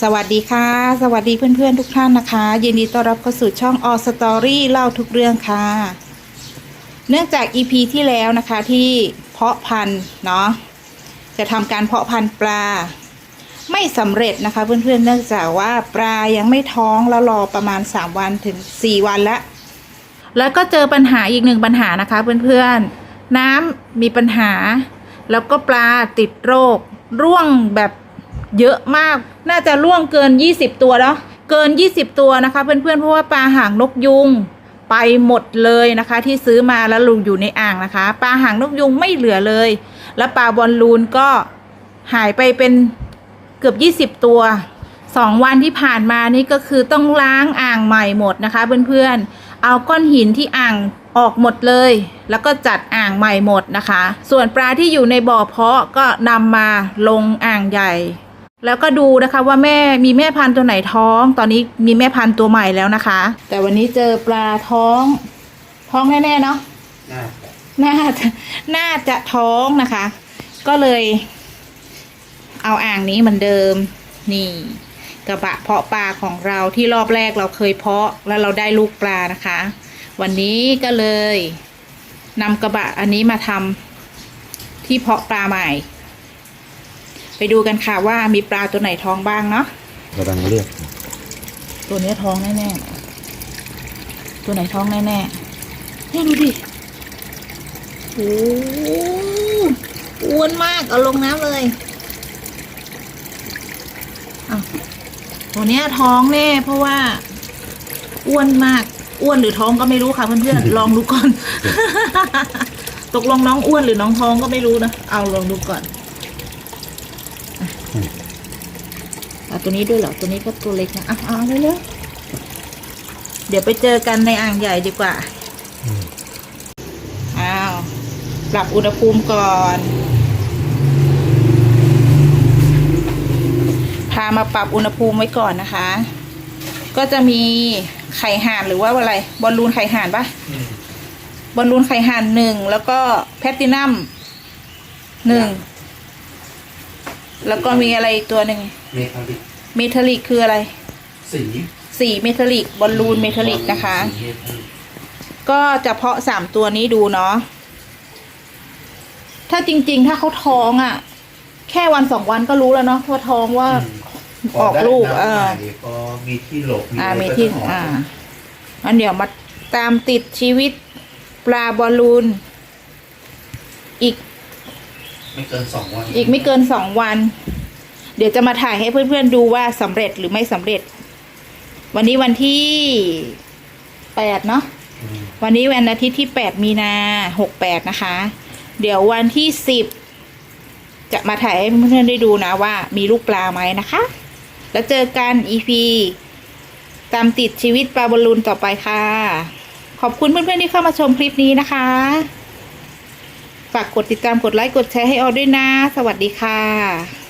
สวัสดีค่ะ สวัสดีเพื่อนๆทุกท่านนะคะยินดีต้อนรับเข้าสู่ช่องออสตอรี่เล่าทุกเรื่องค่ะ เนื่องจาก EP ที่แล้วนะคะที่เพาะพันธุ์เนาะจะทำการเพาะพันธุ์ปลา ไม่สำเร็จนะคะ เพื่อนๆเนื่องจากว่าปลายังไม่ท้องแล้วรอประมาณ 3 วันถึง 4 วันละแล้วก็เจอปัญหาอีกหนึ่งปัญหานะคะ เพื่อนๆน้ำมีปัญหา แล้วก็ปลาติดโรค ร่วงแบบ เยอะมาก น่าจะร่วงเกิน 20 ตัวแล้ว เกิน 20 ตัวนะคะ เพื่อนๆเพราะว่าปลาหางนกยุงไปหมดเลยนะคะ ที่ซื้อมาแล้วลุงอยู่ในอ่างนะคะ ปลาหางนกยุงไม่เหลือเลย แล้วปลาบอลลูนก็หายไปเป็นเกือบ 20 ตัวสองวันที่ผ่านมานี่ก็คือต้องล้างอ่างใหม่หมดนะคะเพื่อนๆ เอาก้อนหินที่อ่างออกหมดเลย แล้วก็จัดอ่างใหม่หมดนะคะ ส่วนปลาที่อยู่ในบ่อเพาะก็นำมาลงอ่างใหญ่ แล้วก็ดูนะคะว่าแม่มีแม่พันธุ์ตัวไหนท้อง ตอนนี้มีแม่พันธุ์ตัวใหม่แล้วนะคะ แต่วันนี้เจอปลาท้อง ท้องแน่ๆเนาะน่าจะน่าจะน่าจะท้องนะคะ ก็เลย เอาอ่างนี้เหมือนเดิม นี่ กระบะเพาะปลาของเราที่รอบแรกเราเคยเพาะแล้วเราได้ลูกปลานะคะ วันนี้ก็เลยนำกระบะอันนี้มาทำที่เพาะปลาใหม่ ไปดูกันค่ะว่ามีปลาตัวไหนท้องบ้างเนาะกำลังเลือกตัวเนี้ยท้องแน่ๆ ตัวไหนท้องแน่ๆเนี่ยดูดิโอ้โหอ้วนมากเอาลงน้ำเลยอ้าวตัวเนี้ยท้องแน่เพราะว่า อ้วนมากอ้วนหรือท้องก็ไม่รู้ค่ะเพื่อนๆลองดูก่อน ตกลงน้องอ้วนหรือน้องท้องก็ไม่รู้นะเอาลองดูก่อนอะ เอาตัวนี้ด้วยเหรอ ตัวนี้ก็ตัวเล็กนะเอาเอาเร็วๆเดี๋ยวไปเจอกันในอ่างใหญ่ดีกว่าอ้าวปรับอุณหภูมิก่อน พามาปรับอุณหภูมิไว้ก่อนนะคะ ก็จะมีไข่ห่านหรือว่าอะไร บอลลูนไข่ห่านปะบอลลูนไข่ห่านหนึ่งแล้วก็แพลตตินัมหนึ่ง แล้วก็มีอะไรอีกตัวหนึ่งเมทัลลิกเมทัลลิกคืออะไร สีสี่เมทัลลิกบอลลูนเมทัลลิกนะคะ สีเมทัลลิกก็จะเพาะสามตัวนี้ดูเนาะ ถ้าจริงๆ ถ้าเขาท้องอะ่ะ แค่วันสองวันก็รู้แล้วเนาะว่าท้องว่าพออกลูกได้เออน้ำใหม่พอมีที่หลบอ่าอะไรมีก็ที่จะออกอ่าอันเดี๋ยวมาตามติดชีวิตปลาบอลลูน อีก ไม่เกินสองวันอีกไม่เกินสองวัน เดี๋ยวจะมาถ่ายให้เพื่อนๆดูว่าสำเร็จหรือไม่สำเร็จ วันนี้วันที่แปดเนาะอืมวันนี้วันอาทิตย์ที่8มีนา68นะคะ เดี๋ยววันที่10จะมาถ่ายให้เพื่อนๆได้ดูนะว่ามีลูกปลาไหมนะคะ แล้วเจอกัน EP ตามติดชีวิตปลาบอลลูนต่อไปค่ะ ขอบคุณเพื่อนๆที่เข้ามาชมคลิปนี้นะคะ ฝากกดติดตามกดไลค์กดแชร์ให้ออด้วยนะ สวัสดีค่ะ